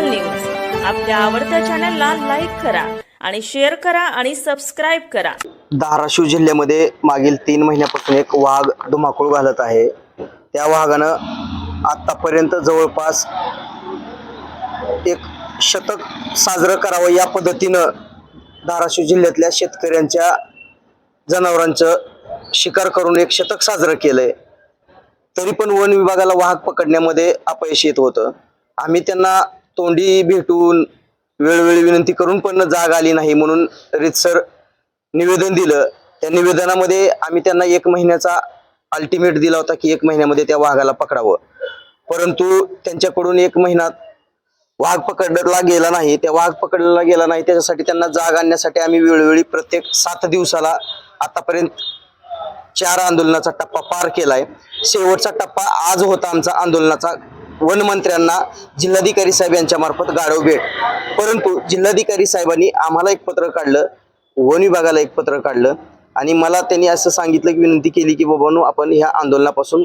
विशाल news. आपल्या आवडत्या चॅनलला लाईक करा आणि शेअर करा आणि सबस्क्राईब करा. धाराशिव जिल्ह्यामध्ये मागील तीन महिन्यापासून एक वाघ धुमाकूळ घालत आहे. त्या वाघानं आतापर्यंत जवळपास एक शतक साजरं करावं या पद्धतीनं धाराशिव जिल्ह्यातल्या शेतकऱ्यांच्या जनावरांचं शिकार करून एक शतक साजरं केलंय. तरी पण वन विभागाला वाघ पकडण्यामध्ये अपयश येत होतं. आम्ही त्यांना तोंडी भेटून वेळोवेळी विनंती करून पण जाग आली नाही म्हणून रितसर निवेदन दिलं. त्या निवेदनामध्ये आम्ही त्यांना एक महिन्याचा अल्टिमेट दिला होता की एक महिन्यामध्ये त्या वाघाला पकडावं. परंतु त्यांच्याकडून एक महिना वाघ पकडला गेला नाही. त्या वाघ पकडला गेला नाही त्याच्यासाठी त्यांना जाग आणण्यासाठी आम्ही वेळोवेळी प्रत्येक सात दिवसाला आतापर्यंत चार आंदोलनाचा टप्पा पार केलाय. शेवटचा टप्पा आज होता आमचा आंदोलनाचा. वनमंत्र्यांना जिल्हाधिकारी साहेब यांच्या मार्फत गाढव भेट. परंतु जिल्हाधिकारी साहेबांनी आम्हाला एक पत्र काढलं वन विभागाला एक पत्र काढलं आणि मला त्यांनी असं सांगितलं की विनंती केली की बाबांनो आपण ह्या आंदोलनापासून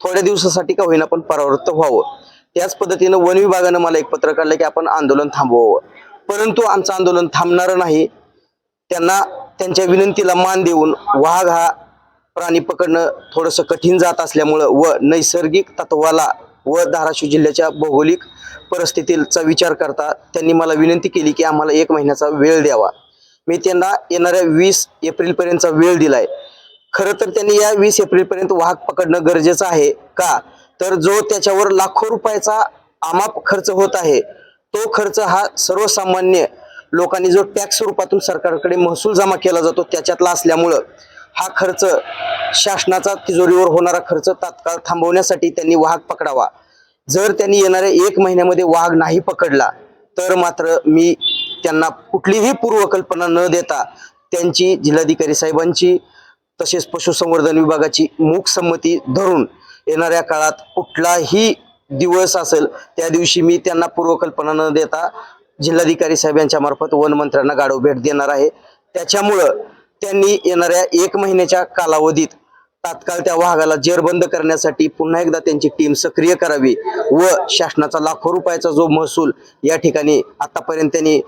थोड्या दिवसासाठी का होईना पण परावृत्त व्हावं. त्याच पद्धतीनं वन विभागानं मला एक पत्र काढलं की आपण आंदोलन थांबवावं. परंतु आमचं आंदोलन थांबणार नाही. त्यांना त्यांच्या विनंतीला मान देऊन वाघ हा प्राणी पकडणं थोडंसं कठीण जात असल्यामुळं व नैसर्गिक तत्वाला व धाराशिव जिल्ह्याच्या भौगोलिक परिस्थितीचा विचार करता त्यांनी मला विनंती केली की आम्हाला एक महिन्याचा वेळ द्यावा. मी त्यांना येणाऱ्या वीस एप्रिलपर्यंतचा वेळ दिलाय. खरं तर त्यांनी या वीस एप्रिलपर्यंत वाहक पकडणं गरजेचं आहे का? तर जो त्याच्यावर लाखो रुपयाचा अमाप खर्च होत आहे तो खर्च हा सर्वसामान्य लोकांनी जो टॅक्स रूपातून सरकारकडे महसूल जमा केला जातो त्याच्यातला असल्यामुळं हा खर्च शासनाचा तिजोरीवर होणारा खर्च तात्काळ थांबवण्यासाठी त्यांनी वाघ पकडावा. जर त्यांनी येणाऱ्या एक महिन्यामध्ये वाघ नाही पकडला तर मात्र मी त्यांना कुठलीही पूर्वकल्पना न देता त्यांची जिल्हाधिकारी साहेबांची तसेच पशुसंवर्धन विभागाची मूक संमती धरून येणाऱ्या काळात कुठलाही दिवस असेल त्या दिवशी मी त्यांना पूर्वकल्पना न देता जिल्हाधिकारी साहेब यांच्या मार्फत वनमंत्र्यांना गाढव भेट देणार आहे. त्याच्यामुळं त्यांनी येणाऱ्या एक महिन्याच्या कालावधीत तात्काळ त्या वाघाला जेरबंद करण्यासाठी पुन्हा एकदा त्यांची टीम सक्रिय करावी व शासनाचा लाखो रुपयाचा जो महसूल या ठिकाणी आतापर्यंत त्यांनी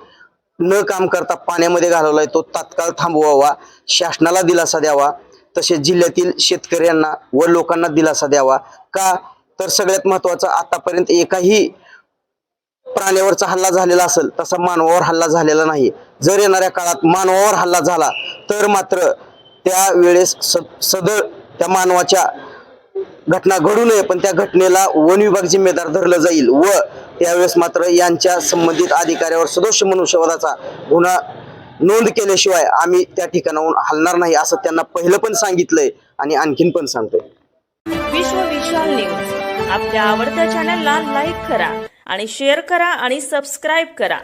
न काम करता पाण्यामध्ये घालवलाय तो तात्काळ थांबवावा शासनाला दिलासा द्यावा तसेच जिल्ह्यातील शेतकऱ्यांना व लोकांना दिलासा द्यावा. का? तर सगळ्यात महत्वाचं आतापर्यंत एकाही प्राण्यावरचा हल्ला झालेला असेल तसा मानवावर हल्ला झालेला नाही. जर येणाऱ्या काळात मानवावर हल्ला झाला तर मात्र त्यावेळेस स सदळ त्या मानवाच्या घटना घडू नये पण त्या घटनेला वन विभाग जिम्मेदार धरलं जाईल व त्यावेळेस मात्र यांच्या संबंधित अधिकाऱ्यावर सदोष मनुष्यवधाचा गुन्हा नोंद केल्याशिवाय आम्ही त्या ठिकाणाहून हलणार नाही असं त्यांना पहिलं पण सांगितलंय आणि आणखीन पण सांगतोय. विश्व विशाल न्यूज. आपल्या आवडत्या चॅनलला लाईक करा. आणि शेअर करा आणि सबस्क्राईब करा.